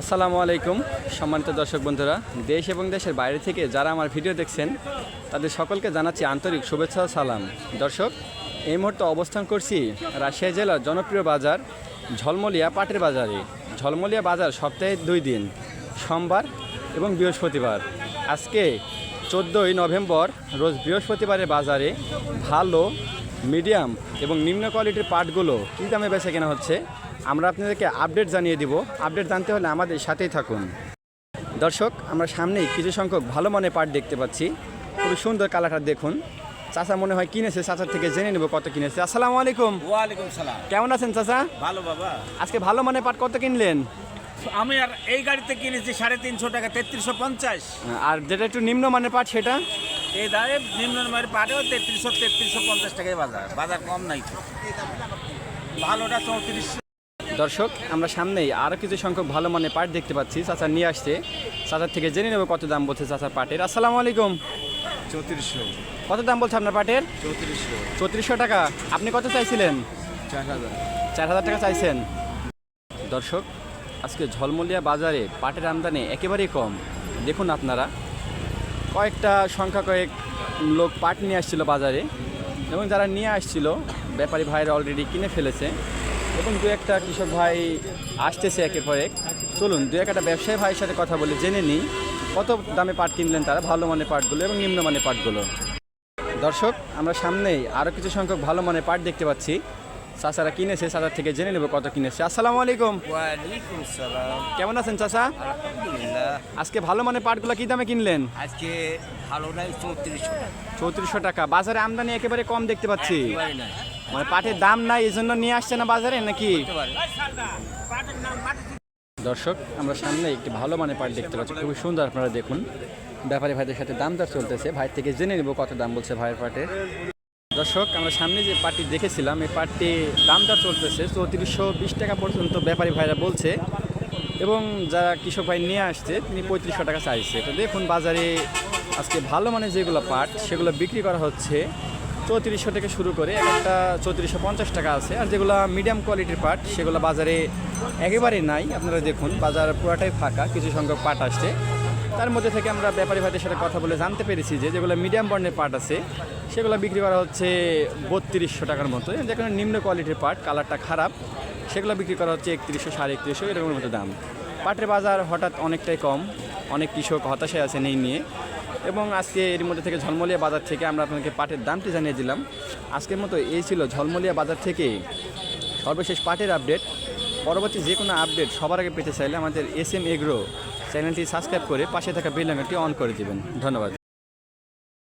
আসসালামু আলাইকুম, সম্মানিত দর্শক বন্ধুরা। দেশ এবং দেশের বাইরে থেকে যারা আমার ভিডিও দেখছেন, তাদের সকলকে জানাচ্ছি আন্তরিক শুভেচ্ছা সালাম। দর্শক, এই মুহূর্তে অবস্থান করছি রাজশাহী জেলার জনপ্রিয় বাজার, ঝলমলিয়া পাটের বাজারে। ঝলমলিয়া বাজার সপ্তাহে দুই দিন, সোমবার এবং বৃহস্পতিবার। আজকে চোদ্দোই নভেম্বর, রোজ বৃহস্পতিবারের বাজারে ভালো, মিডিয়াম এবং নিম্ন কোয়ালিটির পাটগুলো কী দামে বেচা কেনা হচ্ছে? আমরা আপনাদেরকে আপডেট জানিয়ে দিব। আপডেট জানতে হলে আমাদের সাথেই থাকুন। দর্শক আমরা সামনেই কিছু সংখ্যক ভালো মানের পাট দেখতে পাচ্ছি। খুবই সুন্দর কালারটা দেখুন। চাচা মনে হয় কিনেছে চাচার থেকে জেনে নেব কত কিনেছে। আসসালামু আলাইকুম। ওয়ালাইকুম সালাম। কেমন আছেন চাচা? ভালো বাবা। আজকে ভালো মানের পাট কত কিনলেন? আমি আর এই গাড়িতে কিনেছি সাড়ে তিনশো টাকা তেত্রিশশো পঞ্চাশ। আর যেটা একটু নিম্ন মানের পাট সেটা? এই দাঁড়ে নিম্নমানের পাটেও তেত্রিশশো তেত্রিশশো পঞ্চাশ টাকায় বাজার। বাজার কম নাই তো। ভালোটা চৌত্রিশশো দর্শক আমরা সামনেই আরও কিছু সংখ্যক ভালো মানের পাট দেখতে পাচ্ছি। চাচা নিয়ে আসছে। চাচার থেকে জেনে নেব কত দাম বলছে চাচার পাটের। আসসালামু আলাইকুম। চৌত্রিশশো। কত দাম বলছে আপনার পাটের? চৌত্রিশশো। চৌত্রিশশো টাকা। আপনি কত চাইছিলেন? চার হাজার। চার হাজার টাকা চাইছেন। দর্শক আজকে ঝলমলিয়া বাজারে পাটের আমদানি একেবারেই কম। দেখুন আপনারা কয়েকটা সংখ্যা কয়েক লোক পাট নিয়ে আসছিল বাজারে। এবং যারা নিয়ে আসছিল ব্যাপারী ভাইরা অলরেডি কিনে ফেলেছে। এবং দু একটা কৃষক ভাই আসতেছে একের পর এক। চলুন দু একটা ব্যবসায়ী ভাইয়ের সাথে কথা বলে জেনে নিই কত দামে পাট কিনলেন তারা ভালো মানের পাটগুলো এবং নিম্নমানের পাটগুলো। দর্শক আমরা সামনেই আরও কিছু সংখ্যক ভালো মানের পাট দেখতে পাচ্ছি। চাচারা কিনেছে চাচার থেকে জেনে নেব কত কিনেছে। আসসালামু আলাইকুম। কেমন আছেন চাচা? আজকে ভালো মানের পাটগুলো কি দামে কিনলেন? আজকে ভালো নাই চৌত্রিশশো টাকা। চৌত্রিশশো টাকা। বাজারে আমদানি একেবারে কম দেখতে পাচ্ছি। মানে পাটের দাম নাই, এই জন্য নিয়ে আসছে না বাজারে নাকি? দর্শক, আমরা সামনে একটি ভালো মানের পাট দেখতে পাচ্ছি। খুবই সুন্দর আপনারা দেখুন। ব্যাপারী ভাইদের সাথে দাম দর চলতেছে। ভাই থেকে জেনে নেব কত দাম বলছে ভাইয়ের পাটের দর্শক, আমরা সামনে যে পাটটি দেখেছিলাম, এই পাটটি দাম দর চলতেছে চৌত্রিশশো বিশ টাকা পর্যন্ত ব্যাপারী ভাইরা বলছে। এবং যারা কৃষক ভাই নিয়ে আসছে, তিনি পঁয়ত্রিশশো টাকা চাইছে। তো দেখুন বাজারে আজকে ভালো মানের যেগুলো পাট, সেগুলো বিক্রি করা হচ্ছে চৌত্রিশশো থেকে শুরু করে এক একটা চৌত্রিশশো পঞ্চাশ টাকা আছে। আর যেগুলো মিডিয়াম কোয়ালিটির পাট সেগুলো বাজারে একেবারেই নাই। আপনারা দেখুন, বাজার পুরাটাই ফাঁকা, কিছু সংখ্যক পাট আসছে। তার মধ্যে থেকে আমরা ব্যাপারী ভাইদের সাথে কথা বলে জানতে পেরেছি যে যেগুলো মিডিয়াম বর্ণের পাট আছে, সেগুলো বিক্রি করা হচ্ছে বত্রিশশো টাকার মতো। যেখানে নিম্ন কোয়ালিটির পাট কালারটা খারাপ, সেগুলো বিক্রি করা হচ্ছে একত্রিশশো, সাড়ে একত্রিশশো, এরকমের মতো দাম। পাটের বাজার হঠাৎ অনেকটাই কম, অনেক কৃষক হতাশায় আছেন এই নিয়ে। এবং আজকে এর মধ্যে থেকে ঝলমলিয়া বাজার থেকে আমরা আপনাকে পাটের দামটি জানিয়ে দিলাম। আজকের মতো এই ছিল ঝলমলিয়া বাজার থেকে সর্বশেষ পাটের আপডেট। পরবর্তী যে কোনো আপডেট সবার আগে পেতে চাইলে আমাদের এস এম এগ্রো চ্যানেলটি সাবস্ক্রাইব করে পাশে থাকা বেল অন করে দেবেন। ধন্যবাদ।